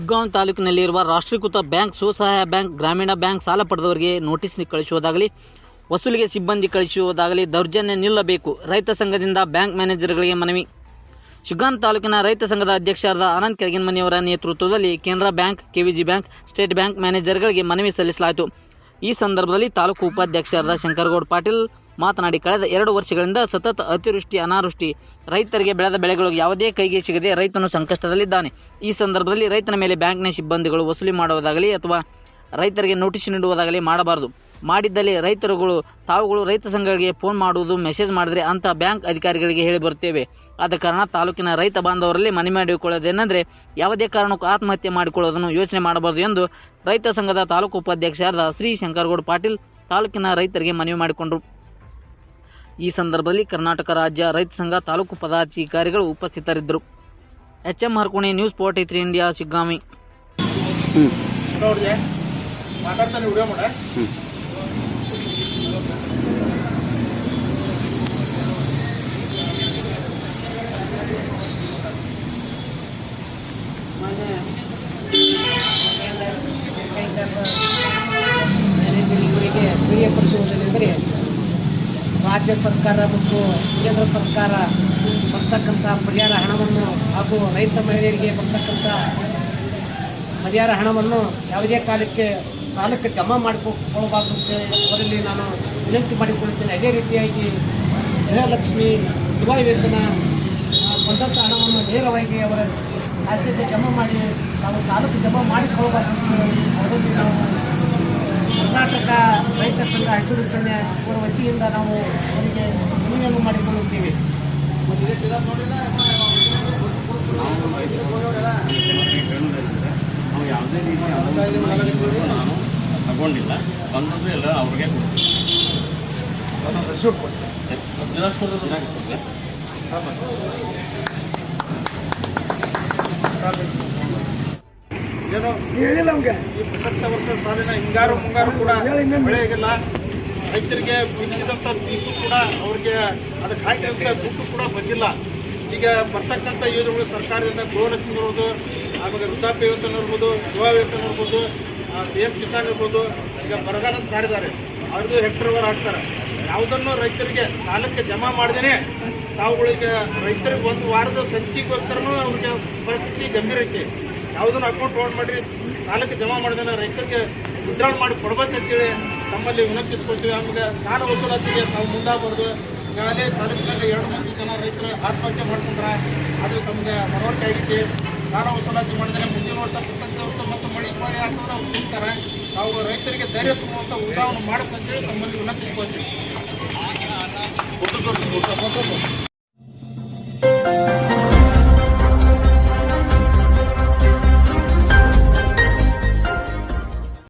ಶಿಗ್ಗಾಂವ್ ತಾಲೂಕಿನಲ್ಲಿರುವ ರಾಷ್ಟ್ರೀಕೃತ ಬ್ಯಾಂಕ್ ಸ್ವಸಹಾಯ ಬ್ಯಾಂಕ್, ಗ್ರಾಮೀಣ ಬ್ಯಾಂಕ್ ಸಾಲ ಪಡೆದವರಿಗೆ ನೋಟಿಸ್ ಕಳಿಸುವುದಾಗಲಿ, ವಸೂಲಿಗೆ ಸಿಬ್ಬಂದಿ ಕಳಿಸುವುದಾಗಲಿ ದೌರ್ಜನ್ಯ ನಿಲ್ಲಬೇಕು. ರೈತ ಸಂಘದಿಂದ ಬ್ಯಾಂಕ್ ಮ್ಯಾನೇಜರ್ಗಳಿಗೆ ಮನವಿ. ಶಿಗ್ಗಾಂವ್ ತಾಲೂಕಿನ ರೈತ ಸಂಘದ ಅಧ್ಯಕ್ಷರಾದ ಆನಂದ್ ಕೆಳಗಿನಮನಿಯವರ ನೇತೃತ್ವದಲ್ಲಿ Canara bank, KVG bank, state bank ಮ್ಯಾನೇಜರ್ಗಳಿಗೆ ಮನವಿ ಸಲ್ಲಿಸಲಾಯಿತು. ಈ ಸಂದರ್ಭದಲ್ಲಿ ತಾಲೂಕು ಉಪಾಧ್ಯಕ್ಷರಾದ ಶಂಕರಗೌಡ ಪಾಟೀಲ್ ಮಾತನಾಡಿ ಕಳೆದ ಎರಡು ವರ್ಷಗಳಿಂದ ಸತತ ಅತಿವೃಷ್ಟಿ, ಅನಾವೃಷ್ಟಿ, ರೈತರಿಗೆ ಬೆಳೆದ ಬೆಳೆಗಳು ಯಾವುದೇ ಕೈಗೆ ಸಿಗದೆ ರೈತನು ಸಂಕಷ್ಟದಲ್ಲಿದ್ದಾನೆ. ಈ ಸಂದರ್ಭದಲ್ಲಿ ರೈತನ ಮೇಲೆ ಬ್ಯಾಂಕ್ನ ಸಿಬ್ಬಂದಿಗಳು ವಸೂಲಿ ಮಾಡುವುದಾಗಲಿ ಅಥವಾ ರೈತರಿಗೆ ನೋಟಿಸ್ ನೀಡುವುದಾಗಲಿ ಮಾಡಬಾರದು. ಮಾಡಿದ್ದಲ್ಲಿ ರೈತರುಗಳು, ತಾವುಗಳು ರೈತ ಸಂಘಗಳಿಗೆ ಫೋನ್ ಮಾಡುವುದು, ಮೆಸೇಜ್ ಮಾಡಿದರೆ ಅಂತ ಬ್ಯಾಂಕ್ ಅಧಿಕಾರಿಗಳಿಗೆ ಹೇಳಿ ಬರುತ್ತೇವೆ. ಆದ ಕಾರಣ ತಾಲೂಕಿನ ರೈತ ಬಾಂಧವರಲ್ಲಿ ಮನವಿ ಮಾಡಿಕೊಳ್ಳೋದೇನೆಂದರೆ ಯಾವುದೇ ಕಾರಣಕ್ಕೂ ಆತ್ಮಹತ್ಯೆ ಮಾಡಿಕೊಳ್ಳೋದನ್ನು ಯೋಚನೆ ಮಾಡಬಾರದು ಎಂದು ರೈತ ಸಂಘದ ತಾಲೂಕು ಉಪಾಧ್ಯಕ್ಷರಾದ ಶ್ರೀ ಶಂಕರಗೌಡ ಪಾಟೀಲ್ ತಾಲೂಕಿನ ರೈತರಿಗೆ ಮನವಿ ಮಾಡಿಕೊಂಡರು. ಈ ಸಂದರ್ಭದಲ್ಲಿ ಕರ್ನಾಟಕ ರಾಜ್ಯ ರೈತ ಸಂಘ ತಾಲೂಕು ಪದಾಧಿಕಾರಿಗಳು ಉಪಸ್ಥಿತರಿದ್ದರು. H M Harkoni news forty three India, Shiggavi. ಪ್ರಿಯಪಡಿಸುವುದೆಂದರೆ ರಾಜ್ಯ ಸರ್ಕಾರ ಮತ್ತು ಕೇಂದ್ರ ಸರ್ಕಾರ ಬರ್ತಕ್ಕಂಥ ಪರಿಹಾರ ಹಣವನ್ನು ಹಾಗೂ ರೈತ ಮಹಿಳೆಯರಿಗೆ ಬರ್ತಕ್ಕಂಥ ಪರಿಹಾರ ಹಣವನ್ನು ಯಾವುದೇ ಕಾಲಕ್ಕೆ ಸಾಲಕ್ಕೆ ಜಮಾ ಮಾಡಿಕೊಳ್ಬಾರ್ದು ಅವರಲ್ಲಿ ನಾನು ವಿನಂತಿ ಮಾಡಿಕೊಳ್ಳುತ್ತೇನೆ ಅದೇ ರೀತಿಯಾಗಿ ಗೃಹಲಕ್ಷ್ಮಿ ಯುವ ವೇತನ ಬಂದಂಥ ಹಣವನ್ನು ನೇರವಾಗಿ ಅವರ ರಾಜ್ಯಕ್ಕೆ ಜಮಾ ಮಾಡಿ ನಾವು ಸಾಲಕ್ಕೆ ಜಮಾ ಮಾಡಿಕೊಳ್ಬಾರ್ದು ಅಂತ ಅವರಲ್ಲಿ ನಾವು ಕರ್ನಾಟಕ ರೈತ ಸಂಘ ಹೈಸೂರು ಸೇನೆ ಅವರ ವತಿಯಿಂದ ನಾವು ಅವರಿಗೆ ಮನವಿಯನ್ನು ಮಾಡಿಕೊಳ್ಳುತ್ತೇವೆ. ನಾವು ಯಾವುದೇ ರೀತಿ ನಾನು ತಗೊಂಡಿಲ್ಲ ಬಂದದ್ದು ಎಲ್ಲ ಅವ್ರಿಗೆ ಏನೋ ಈ ಪ್ರಸಕ್ತ ವರ್ಷ ಸಾಲಿನ ಹಿಂಗಾರು ಮುಂಗಾರು ಕೂಡ ಬೆಳೆಯಾಗಿಲ್ಲ. ರೈತರಿಗೆ ಬಿದ್ದಿದಂಥ ದುಡ್ಡು ಕೂಡ ಅವ್ರಿಗೆ ಅದಕ್ಕೆ ಹಾಕಿದಂಥ ದುಡ್ಡು ಕೂಡ ಬಂದಿಲ್ಲ. ಈಗ ಬರ್ತಕ್ಕಂಥ ಯೋಜನೆಗಳು ಸರ್ಕಾರದಿಂದ ಗೃಹಲಕ್ಷ್ಮಿ ಇರ್ಬೋದು ಆಮೇಲೆ ವೃದ್ಧಾಪ್ಯ ವೇತನ ಇರ್ಬೋದು ಯುವ ವೇತನ ಇರ್ಬೋದು ಪಿ ಎಂ ಕಿಸಾನ್ ಇರ್ಬೋದು ಈಗ ಬರಗಾಲ ಸಾರಿದ್ದಾರೆ. ಅವ್ರದ್ದು ಹೆಕ್ಟರ್ವರ್ ಹಾಕ್ತಾರೆ. ಯಾವುದನ್ನು ರೈತರಿಗೆ ಸಾಲಕ್ಕೆ ಜಮಾ ಮಾಡ್ದೇನೆ ತಾವುಗಳಿಗೆ ರೈತರಿಗೆ ಒಂದು ವಾರದ ಸಂಚಿಗೋಸ್ಕರನೂ ಅವ್ರಿಗೆ ಪರಿಸ್ಥಿತಿ ಗಂಭೀರ ಐತಿ. ಯಾವುದನ್ನು ಅಕೌಂಟ್ ಓನ್ ಮಾಡಿ ಸಾಲಕ್ಕೆ ಜಮಾ ಮಾಡಿದ್ರೆ ರೈತರಿಗೆ ವಿಡ್ರಾಲ್ ಮಾಡಿ ಕೊಡ್ಬೇಕಂತೇಳಿ ತಮ್ಮಲ್ಲಿ ವಿನಂತಿಸ್ಕೊಳ್ತೀವಿ. ಆಮೇಲೆ ಸಾಲ ವಸೂಲಾತಿಗೆ ನಾವು ಮುಂದಾಗಬಾರ್ದು. ಈಗಾಗಲೇ ತಾಲೂಕಿನಲ್ಲಿ ಎರಡು ಮಂದಿ ಜನ ರೈತರು ಆತ್ಮಹತ್ಯೆ ಮಾಡ್ಕೊಂಡ್ರೆ ಅದು ತಮಗೆ ಮನವರಿಕೆ ಆಗೈತಿ ಸಾಲ ವಸೂಲಾತಿ ಮಾಡಿದ್ರೆ ಮುಂದಿನ ವರ್ಷ ಪ್ರಸಕ್ತ ವರ್ಷ ಮತ್ತು ಮಳೆ ಮಳೆ ಆಗ್ತದೆ ಅವ್ರು ತಿಂತಾರೆ ನಾವು ರೈತರಿಗೆ ಧೈರ್ಯ ತುಂಬುವಂಥ ಉತ್ಸಾಹವನ್ನು ಮಾಡಬೇಕಂತೇಳಿ ತಮ್ಮಲ್ಲಿ ವಿನಂತಿಸ್ಕೊಳ್ತೀವಿ.